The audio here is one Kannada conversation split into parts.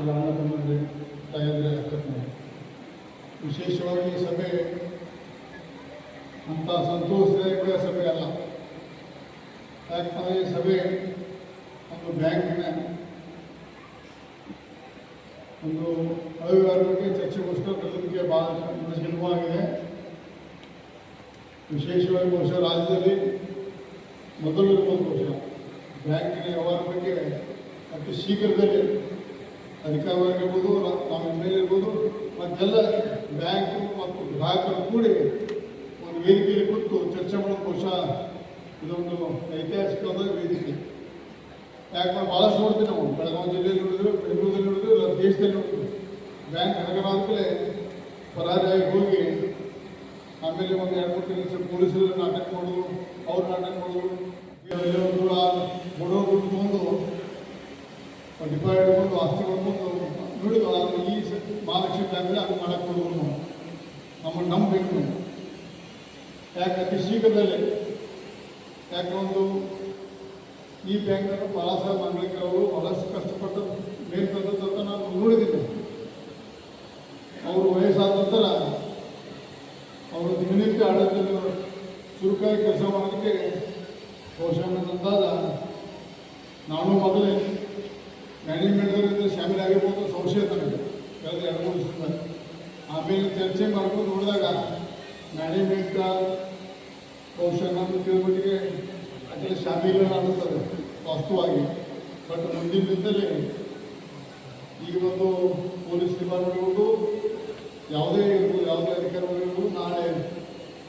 ಎಲ್ಲ ಅಣ್ಣ ತಮ್ಮಂದ್ರೆ ತಾಯಂದ್ರೆ ವಿಶೇಷವಾಗಿ ಈ ಸಭೆ ಅಂಥ ಸಂತೋಷದಾಯಕ ಸಭೆ ಅಲ್ಲ. ಯಾಕಂದರೆ ಈ ಸಭೆ ಒಂದು ಬ್ಯಾಂಕಿನ ಒಂದು ಅವಿವಾರ ಬಗ್ಗೆ ಚರ್ಚೆಗೋಸ್ಕರ ಕರೆದಕ್ಕೆ ಭಾಳ ಸುಲಭವಾಗಿದೆ. ವಿಶೇಷವಾಗಿ ಬಹುಶಃ ರಾಜ್ಯದಲ್ಲಿ ಮೊದಲು ಇರ್ಬೋದು ಬಹುಶಃ ಬ್ಯಾಂಕಿನ ವ್ಯವಹಾರ ಬಗ್ಗೆ ಅತಿ ಶೀಘ್ರದಲ್ಲಿ ಅಧಿಕಾರಿಗಳಿರ್ಬೋದು ನಮ್ಮ ಇರ್ಬೋದು ಮತ್ತೆಲ್ಲ ಬ್ಯಾಂಕ್ ಮತ್ತು ಗ್ರಾಹಕರು ಕೂಡಿ ಒಂದು ವೇದಿಕೆಯಲ್ಲಿ ಕೂತು ಚರ್ಚೆ ಮಾಡೋ ಬಹುಶಃ ಇದೊಂದು ಐತಿಹಾಸಿಕವಾದ ವೇದಿಕೆ. ಯಾಕಂದ್ರೆ ಭಾಳಷ್ಟು ನೋಡ್ತೀವಿ ನಾವು. ಬೆಳಗಾವಿ ಜಿಲ್ಲೆಯಲ್ಲಿ ನೋಡಿದ್ರು, ಬೆಂಗಳೂರಲ್ಲಿ ನೋಡಿದ್ರು ಇಲ್ಲ ದೇಶದಲ್ಲಿ ನೋಡಿದ್ರು ಬ್ಯಾಂಕ್ ಹಗರಾದ್ಮೇಲೆ ಪರಾರಿಯಾಗಿ ಹೋಗಿ ಆಮೇಲೆ ಒಂದು ಎರಡು ಮೂರು ತಿಂಗಳು ಪೊಲೀಸರು ನಾಟಕ ಮಾಡೋದು, ಅವ್ರು ನಾಟಕ ಮಾಡೋದು ಬಡವರು ತಗೊಂಡು ಡಿಪಾರ್ಟ್ ಬಂದು ಆಸ್ತಿ ಬಂದು ನೋಡಿದ್ರು ಆದರೆ ಈ ಮಹಾಲಕ್ಷ್ಮಿ ಬ್ಯಾಂಕಲ್ಲಿ ಅದು ಮಾಡಕ್ಕೆ ಹೋದ್ರು ನಾವು ನಮ್ಮನ್ನು ನಂಬಬೇಕು ನಾವು ಯಾಕೆ ಅತಿ ಶೀಘ್ರದಲ್ಲೇ? ಯಾಕೆ ಒಂದು ಈ ಬ್ಯಾಂಕನ್ನು ಪಲಾಸ ಮಂಗಳಕರ್ ಅವರು ಬಹಳಷ್ಟು ಕಷ್ಟಪಟ್ಟು ಮೇಲ್ ತಂದದ್ದು ಅಂತ ನಾನು ನೋಡಿದ್ದೀನಿ ಅವರು ವಯಸ್ಸಾದ ನಂತರ ಅವರು ದಿನನಿತ್ಯ ಆಡಳಿತ ಚುರುಕಾಗಿ ಕೆಲಸ ಮಾಡೋದಕ್ಕೆ ಬಹುಶಃ ಅಂದಾದ ನಾನು ಮೊದಲೇ ಮ್ಯಾನೇಜ್ಮೆಂಟ್ದವರಿಂದ ಶಾಮೀಲ್ ಆಗಿರ್ಬೋದು ಸಂಶಯ ನನಗೆ ಕಳೆದ ಎರಡು ಮೂರು ದಿವಸದಿಂದ ಆಮೇಲೆ ಚರ್ಚೆ ಮಾಡ್ಕೊಂಡು ನೋಡಿದಾಗ ಮ್ಯಾನೇಜ್ಮೆಂಟ್ ಬಹುಶಃ ನನ್ನ ತಿಳುವಳಿಕೆ ಅದರಲ್ಲಿ ಶಾಮೀಲು ಅನ್ನಿಸ್ತದೆ ವಸ್ತುವಾಗಿ ಬಟ್ ಮುಂದಿನ ದಿನದಲ್ಲಿ ಈಗ ಒಂದು ಪೊಲೀಸ್ ಡಿಪಾರ್ಟ್ಮೆಂಟ್ ಯಾವುದೇ ಇರ್ಬೋದು ಯಾವುದೇ ಅಧಿಕಾರಿಗಳಿರ್ಬೋದು ನಾಳೆ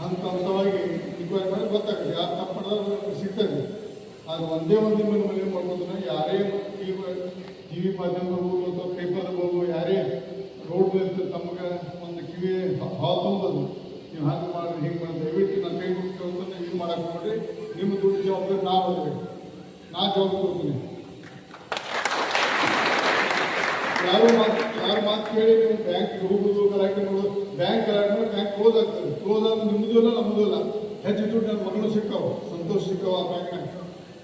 ಹಂತ ಹಂತವಾಗಿ ಇನ್ಕ್ವೈರಿ ಮಾಡಿ ಗೊತ್ತಾಗ್ತದೆ ಯಾರು ತಪ್ಪು ಸಿಗ್ತದೆ ಅದು ಒಂದೇ ಒಂದು ನಿಮ್ಮ ಮನೆ ಮಾಡ್ಬೋದನ್ನ ಯಾರೇ ಟಿ ವಿ ಮಾಧ್ಯಮ ಬರ್ಬೋದು ಅಥವಾ ಪೇಪರ್ ಬರ್ಬೋದು ಯಾರೇ ರೋಡ್ ಮೇಲೆ ತಮಗೆ ಒಂದು ಕಿವಿ ಹಾವು ತುಂಬೋದು. ನೀವು ಹಾಗೆ ಮಾಡಿ, ಹಿಂಗೆ ಮಾಡಿ, ದಯವಿಟ್ಟು ನಾನು ಕೈ ಮುಗಿತು ನೀವು ಇದು ಮಾಡಕ್ಕೆ ನೋಡ್ರಿ ನಿಮ್ಮ ದುಡ್ಡು ಜವಾಬ್ದಾರಿ ನಾ ಬರಬೇಕು ನಾ ಜವಾಬ್ದಾರಿ ಕೊಡ್ತೀನಿ. ಯಾರು ಮಾತು ಯಾರು ಮಾತು ಕೇಳಿ ನೀವು ಬ್ಯಾಂಕ್ಗೆ ಹೋಗುದು ಗಲಾಟೆ ಮಾಡೋದು ಬ್ಯಾಂಕ್ ಗಲಾಟೆ ಬ್ಯಾಂಕ್ ಕ್ಲೋಸ್ ಆಗ್ತದೆ. ಕ್ಲೋಸ್ ಆದ್ರೆ ನಿಮ್ಮದು ಇಲ್ಲ ನಮ್ಮದು ಇಲ್ಲ ಹೆಚ್ಚು ದುಡ್ಡು ನನ್ನ ಮಗಳು ಸಿಕ್ಕಾವು. ಸಂತೋಷ ಸಿಕ್ಕಾವ ಆ ಬ್ಯಾಂಕ್ನಾಗ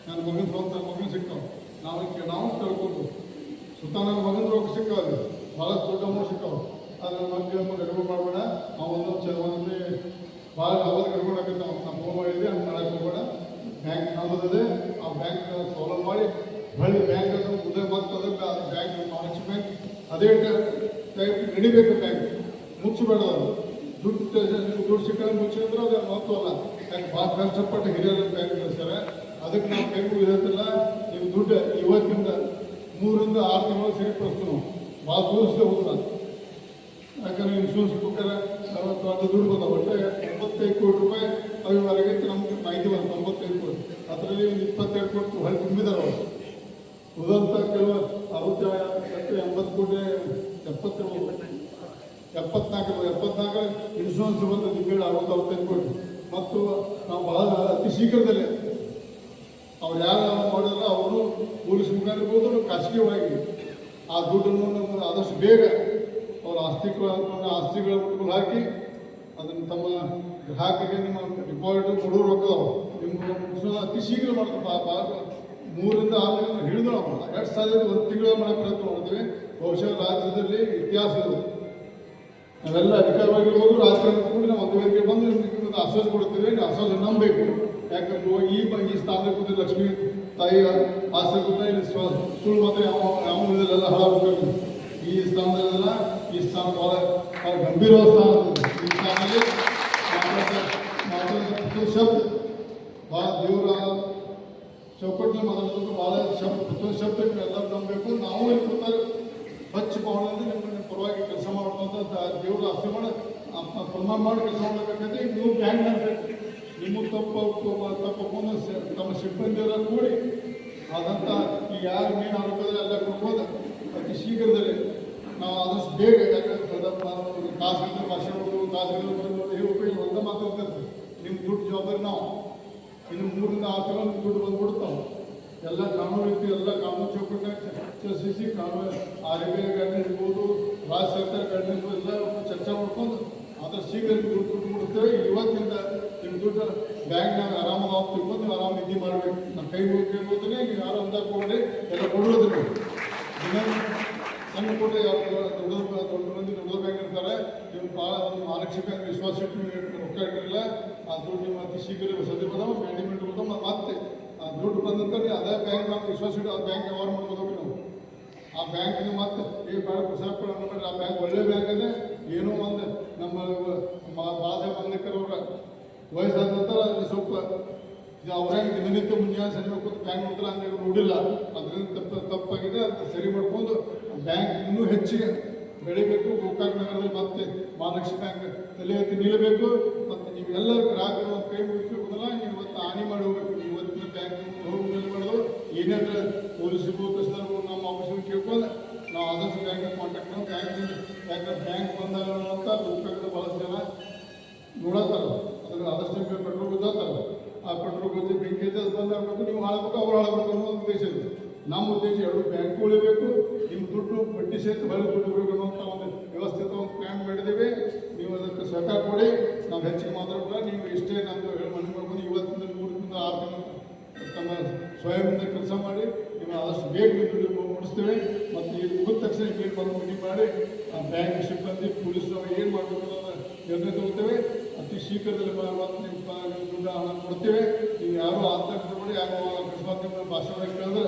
ನನ್ನ ಮಗನ ಸ್ವಂತ ಮಗನ ಸಿಕ್ಕವು. ನಾವು ನಾವು ಕೇಳ್ಕೊಂಡು. ಸುತ್ತ ನನ್ನ ಮಗನ ರೋಗ ಸಿಕ್ಕಾವ ಭಾಳ ದೊಡ್ಡ ಅಮೌಂಟ್ ಸಿಕ್ಕಾವು. ಅದನ್ನ ಮಗ ಗಡ್ಬಡ್ ಮಾಡಬೇಡ? ನಾವು ಒಂದೊಂದು ಸಲ ಒಂದೇ ಭಾಳ ಅವಾಗ ಗಡ್ಬಡ್ ಆಗತ್ತೆ ಫೋನ್ ಮಾಡಿದ್ವಿ, ಹಂಗೆ ಮಾಡಕ್ಕೆ ಹೋಗಬೇಡ. ಬ್ಯಾಂಕ್ ನಮ್ಮದಿದೆ ಆ ಬ್ಯಾಂಕ್ ಸಾಲ್ವ್ ಮಾಡಿ ಹೊಳ್ಳಿ ಬ್ಯಾಂಕ್ ಅದು ಮುಂದೆ ಆ ಬ್ಯಾಂಕ್ ಮಹಾರಾಷ್ಟ್ರ ಬ್ಯಾಂಕ್ ಅದೇ ಟೈಪ್ ನಡಿಬೇಕು ಬ್ಯಾಂಕ್ ಮುಚ್ಚಬೇಡ ಅದು ದುಡ್ಡು ದುಡ್ಡು ಸಿಕ್ಕಂದ್ರೆ ಮುಚ್ಚಿದ್ರೆ ಅದು ಮಹತ್ವ ಅಲ್ಲ ಯಾಕೆ ಭಾಳ ಕಷ್ಟಪಟ್ಟು ಹಿರಿಯರ ಬ್ಯಾಂಕ್ ಸರ್ ಅದಕ್ಕೆ ನಾವು ಕೈ ಮುಗಿದಿಲ್ಲ ನಿಮ್ಮ ದುಡ್ಡು ಇವತ್ತಿಂದ ಮೂರಿಂದ ಆರು ತಿಂಗಳು ನಾವು. ಭಾಳ ತೋರಿಸ್ದೆ ಹೋಗಲ್ಲ ಯಾಕಂದ್ರೆ ಇನ್ಶೂರೆನ್ಸ್ ಬೇಕಾರೆ ಅರವತ್ತು ಅಂತ ದುಡ್ಡು ಬಂದ ಒಟ್ಟೆ ಎಂಬತ್ತೈದು ಕೋಟಿ ರೂಪಾಯಿ ಅವಿವರೆಗೆ ನಮ್ಗೆ ಮಾಹಿತಿ ಬಂತು, ತೊಂಬತ್ತೈದು ಕೋಟಿ. ಅದರಲ್ಲಿ ಒಂದು ಇಪ್ಪತ್ತೆರಡು ಕೋಟಿ ಹೊರಗೆ ತುಂಬಿದಾರೆ ಅವರು. ಉದಂತ ಕೆಲವು ಅರವತ್ತು ಎಂಬತ್ತು ಕೋಟಿ ಎಪ್ಪತ್ತೇಳು ಎಪ್ಪತ್ನಾಲ್ಕು ಎಪ್ಪತ್ನಾಲ್ಕು ಇನ್ಶೂರೆನ್ಸ್ ಬಂದು ತಿಂಗಳು ಅರವತ್ತು, ಅರವತ್ತೈದು ಕೋಟಿ. ಮತ್ತು ನಾವು ಬಹಳ ಅತಿ ಶೀಘ್ರದಲ್ಲೇ ಅವ್ರು ಯಾರು ಮಾಡಿದ್ರೆ ಅವರು ಪೊಲೀಸ್ ಇರ್ಬೋದು ಖಾಸಗಿಯಾಗಿ ಆ ದುಡ್ಡನ್ನು ನಮ್ಮ ಆದಷ್ಟು ಬೇಗ ಅವರ ಆಸ್ತಿಗಳ ಆಸ್ತಿಗಳ ಮುಟ್ಕೊಂಡು ಹಾಕಿ ಅದನ್ನು ತಮ್ಮ ಗ್ರಾಹಕರಿಗೆ ನಿಮ್ಮ ಡಿಪಾಸಿಟ್ ಕೊಡೋ ರೊಕ್ಕ ನಿಮ್ಮ ಅತಿ ಶೀಘ್ರ ಮಾಡ್ತಾರೆ. ಮೂರಿಂದ ಆರು ಹಿಡಿದು ನಾವು ಎರಡು ಸಾವಿರದ ಒಂದು ತಿಂಗಳ ಮಾಡೋ ಪ್ರಯತ್ನ ಮಾಡ್ತೀವಿ. ಬಹುಶಃ ರಾಜ್ಯದಲ್ಲಿ ಇತಿಹಾಸ ಇದು ನಾವೆಲ್ಲ ಅಧಿಕಾರವಾಗಿರ್ಬೋದು ರಾಜಕಾರಣ ಕೂಡ ನಾವು ಒಂದು ಬಂದು ನಿಮಗೆ ಒಂದು ಆಶ್ವಾಸ ಕೊಡ್ತೀವಿ ಆಶ್ವಾಸ ನಂಬಬೇಕು. ಯಾಕಂದ್ರೆ ಈ ಬ- ಈ ಸ್ಥಾನದಲ್ಲಿ ಕೂತು ಲಕ್ಷ್ಮೀ ತಾಯಿ ಆಸೆ ಕೂತ ಇಲ್ಲಿ ಸ್ವ ಸುಳ್ಳು ಮಾತ್ರ ಯಾವ ಯಾವ ಇದೆಲ್ಲ ಹಾಳಾಗಬೇಕು ಈ ಸ್ಥಾನದಲ್ಲೆಲ್ಲ ಈ ಸ್ಥಾನ ಬಹಳ ಬಹಳ ಗಂಭೀರವಾದ ಸ್ಥಾನ ಅದು. ಈ ಸ್ಥಾನದಲ್ಲಿ ಮಾತಾಡ್ತಾ- ಮಾತಾಡ್ತಾ ಪ್ರತಿಯೊಂದು ಶಬ್ದ ಭಾಳ ದೇವರ ಚೌಕಟ್ಟಿನ ಮಾತಾಡೋದು ಭಾಳ ಶಬ್ದ ಪ್ರತಿಯೊಂದು ಶಬ್ದಕ್ಕೆ ಎಲ್ಲರೂ ನಂಬಬೇಕು ನಾವು ಇಲ್ಲಿ ಕೂತಾರೆ ಸ್ವಚ್ಛ ಭವನದಲ್ಲಿ ನಿಮ್ಮ ನಿಮ್ಮ ಪರವಾಗಿ ಕೆಲಸ ಮಾಡುವಂಥ ದೇವರ ಆಸ್ತಿ ಮಾಡಿ ಪ್ರಮಾಣ ಮಾಡಿ ಕೆಲಸ ಮಾಡಬೇಕಂದ್ರೆ ನೀವು ಬ್ಯಾಂಕ್ ನಿಮ್ಮ ತಪ್ಪು ತಪ್ಪಕೊಂಡು ತಮ್ಮ ಸಿಬ್ಬಂದಿಯವರ ಕೂಡಿ ಆದಂಥ ಈ ಯಾರು ಮೀನು ಆರೋಗ್ಯದಲ್ಲಿ ಎಲ್ಲ ಕೊಡ್ಬೋದು ಅತಿ ಶೀಘ್ರದಲ್ಲಿ ನಾವು ಆದಷ್ಟು ಬೇಗ ಯಾಕಂದ್ರೆ ಖಾಸಗಿ ಭಾಷೆ ಮಾಡೋದು ಖಾಸಗಿ ಉಪಯೋಗ ಒಂದೇ ಮಾತಾಡ್ತಾರೆ ನಿಮ್ಮ ದುಡ್ಡು ಜವಾಬ್ದಾರಿ ನಾವು. ಇನ್ನು ಮೂರಿಂದ ಆರು ತಿಂಗಳು ದುಡ್ಡು ಬಂದ್ಬಿಡ್ತಾವೆ ಎಲ್ಲ ಕಾನೂನು ರೀತಿ, ಎಲ್ಲ ಕಾನೂನು ಚೌಕಟ್ಟಾಗ ಚರ್ಚಿಸಿ, ಕಾನೂನು ಆರ್ ಬಿ ಐ ಗಾಡಿ ಇರ್ಬೋದು ರಾಜ್ಯ ಸರ್ಕಾರ ಗಣ್ಯ ಎಲ್ಲ ಚರ್ಚೆ ಮಾಡ್ಕೊಂಡು ಅದ್ರ ಶೀಘ್ರ ದುಡ್ಡು ದುಡ್ಡು ಬಿಡ್ತೇವೆ ಇವತ್ತಿಂದ ನಿಮ್ಮ ದುಡ್ಡು ಬ್ಯಾಂಕ್ನಾಗ ಆರಾಮಾಗಿ ಹೋಗಿ ನೀವು ಆರಾಮ ನಿಧಿ ಮಾಡಬೇಕು. ನಮ್ಮ ಕೈ ಹೋಗಿ ಕೇಳ್ಬೋದ್ರೆ ನೀವು ಯಾರು ಅಂತ ಕೊಡಿ ಎಲ್ಲ ಕೊಡೋದ್ರಿ ಸಣ್ಣ ಪುಟ್ಟ ಯಾವ ದೊಡ್ಡ ದೊಡ್ಡ ಮಂದಿ ದೊಡ್ಡ ಬ್ಯಾಂಕ್ ಇರ್ತಾರೆ. ನೀವು ಭಾಳ ಒಂದು ಮಹಾಲಕ್ಷ್ಮಿ ಬ್ಯಾಂಕ್ ವಿಶ್ವಾಸ ಇಟ್ಟು ನೀವು ರೊಕ್ಕ ಇಟ್ಟಿರಲಿಲ್ಲ ಆ ದುಡ್ಡು ನಿಮ್ಮ ಅತಿ ಶೀಘ್ರ ಸದ್ಯ ಬದಾವ ಮ್ಯಾನೇಜ್ಮೆಂಟ್ ಬದಾವ ಮತ್ತೆ ಆ ದುಡ್ಡು ಬಂದಂತ ನೀವು ಅದೇ ಬ್ಯಾಂಕ್ ನಾವು ವಿಶ್ವಾಸ ಇಟ್ಟು ಆ ಬ್ಯಾಂಕ್ ವ್ಯವಹಾರ ಮಾಡ್ಬೋದು ನಾವು. ಆ ಬ್ಯಾಂಕಿಗೆ ಮತ್ತೆ ಈ ಬೇಡ ಪ್ರಸಾದ ಆ ಬ್ಯಾಂಕ್ ಒಳ್ಳೆ ಬ್ಯಾಂಕ್ ಇದೆ ಏನೋ ಒಂದು ನಮ್ಮ ಬಾಧೆ ಬಂದಿಕ್ಕರ್ ಅವ್ರ ವಯಸ್ಸಾದ ನಂತರ ಅಲ್ಲಿ ಸ್ವಲ್ಪ ಅವ್ರಾಗಿ ದಿನನಿತ್ಯ ಮುಂಜಾನೆ ಸರಿ ಕೂತು ಬ್ಯಾಂಕ್ ಮಾತ್ರ ಅಂದ್ರೆ ನೋಡಿಲ್ಲ. ಅದರಿಂದ ತಪ್ಪ, ತಪ್ಪಾಗಿದೆ. ಅದನ್ನ ಸರಿ ಮಾಡ್ಕೊಂಡು ಬ್ಯಾಂಕ್ ಇನ್ನೂ ಹೆಚ್ಚಿಗೆ ಬೆಳಿಬೇಕು. ಗೋಕಾಕ್ ನಗರದಲ್ಲಿ ಮತ್ತೆ ಮಹಾಲಕ್ಷ್ಮಿ ಬ್ಯಾಂಕ್ ತಲೆ ಎತ್ತಿ ನಿಲ್ಲಬೇಕು. ಮತ್ತೆ ನೀವೆಲ್ಲ ಗ್ರಾಹಕರು ಕೈ ಮುಗಿಸ್ಬೇಕಲ್ಲ ನೀವು ಇವತ್ತು ಹಾನಿ ಮಾಡಿ ಹೋಗ್ಬೇಕು. ಇವತ್ತಿನ ಬ್ಯಾಂಕ್ ಮಾಡೋದು ಏನಾದ್ರೆ ಪೊಲೀಸರಿಗೂ ತಹಸೀಲ್ದಾರ್ಗೂ ನಮ್ಮ ಆಫೀಸಿಗೆ ಕೇಳ್ಕೊಂಡು ನಾವು ಆದಷ್ಟು ಬ್ಯಾಂಕ್ ಕಾಂಟ್ಯಾಕ್ಟ್ ಬ್ಯಾಂಕ್ ಯಾಕಂದ್ರೆ ಬ್ಯಾಂಕ್ ಬಂದಾಗ ಅಂತ ಗೋಕಾಕದ ಬಹಳಷ್ಟು ಜನ ನೋಡತ್ತಾರ. ಅದ್ರ ಆದಷ್ಟು ಪೆಟ್ರೋಲ್ ಗುದ್ದಾತಾರ ಆ ಪೆಟ್ರೋಲ್ ಗೊತ್ತಿ ಬೆಂಕಿ ಅದು ಬಂದ್ ಆಗ್ಬೇಕು ನೀವು ಹಾಳಬೇಕು ಅವ್ರು ಹಾಳಬೇಕು ಅನ್ನೋ ಒಂದು ಉದ್ದೇಶ ಇದೆ. ನಮ್ಮ ಉದ್ದೇಶ ಎರಡು ಬ್ಯಾಂಕ್ ಉಳಿಬೇಕು ನಿಮ್ಮ ದುಡ್ಡು ಬಡ್ಡಿ ಸೇರಿ ಹೊರಗೆ ದುಡ್ಡು ಬೇಕು ಅನ್ನೋಂಥ ಒಂದು ವ್ಯವಸ್ಥಿತ ಒಂದು ಪ್ಲಾನ್ ಮಾಡಿದ್ದೀವಿ. ನೀವು ಅದಕ್ಕೆ ಸಹಕಾರ ಕೊಡಿ. ನಾವು ಹೆಚ್ಚಿಗೆ ಮಾತಾಡೋಣ ನೀವು ಇಷ್ಟೇ ನಮ್ಮದು ಹೇಳಿ ಸ್ವಯಂದಿಂದ ಕೆಲಸ ಮಾಡಿ ನೀವು ಆದಷ್ಟು ಬೇಗ ದುಡ್ಡು ಮುಡಿಸ್ತೇವೆ. ಮತ್ತು ಇದು ಮುಗಿದ ತಕ್ಷಣ ಕೇಳಿ ಬಂದು ಮೀಟಿಂಗ್ ಮಾಡಿ, ಆ ಬ್ಯಾಂಕ್ ಸಿಬ್ಬಂದಿ ಪೊಲೀಸ್ನವ್ರು ಏನು ಮಾಡಬೇಕು ಅನ್ನೋದನ್ನು ನಿರ್ಣಯ ತಗೋತೇವೆ. ಅತಿ ಶೀಘ್ರದಲ್ಲಿ ಮತ್ತು ನಿಮ್ಮ ದುಡ್ಡು ಹಣ ಕೊಡ್ತೇವೆ. ನೀವು ಯಾರು ಆತಂಕ ಮಾಡಿ, ಯಾರು ಅಕಸ್ಮಾತ್ ಭಾಷಣ ಕೇಳಿದ್ರೆ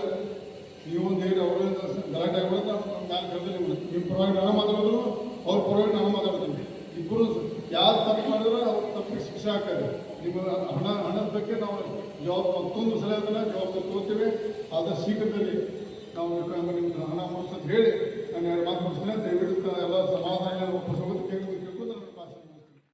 ನೀವು ಒಂದು ಏನು ಅವರಿಂದ ಗಲಾಟೆ ಆಗ್ಬಿಡುತ್ತೆ ನಮ್ಮ ಮ್ಯಾಲೆ ಕರೆದು ನೀವು ನಿಮ್ಮ ಪರವಾಗಿ ನಾನು ಮಾತಾಡೋದು ಅವ್ರ ಪರವಾಗಿ ನಾನು ಮಾತಾಡ್ತೀನಿ ಇಬ್ಬರು ಯಾರು ತಪ್ಪು ಮಾಡಿದ್ರೆ ಅವ್ರ ತಪ್ಪಿಗೆ ಶಿಕ್ಷೆ ಹಾಕೋದು ನಿಮ್ಮ ಹಣ ಹಣದ ಬಗ್ಗೆ ನಾವು ಜವಾಬ್ ಮತ್ತೊಂದು ಸಲ ಅದನ್ನ ಜವಾಬ್ದಾರಿ ತಗೋತೇವೆ. ಆದ ಶೀಘ್ರದಲ್ಲಿ ನಾವು ನಿಮ್ಗೆ ಹಣ ಮುಗಿಸೋದು ಹೇಳಿ, ನಾನು ಎರಡು ಮಾತು ಮುಗಿಸ್ತೇನೆ. ದಯವಿಟ್ಟು ಎಲ್ಲ ಸಮಾಧಾನ ಒಪ್ಪಿಸೋದು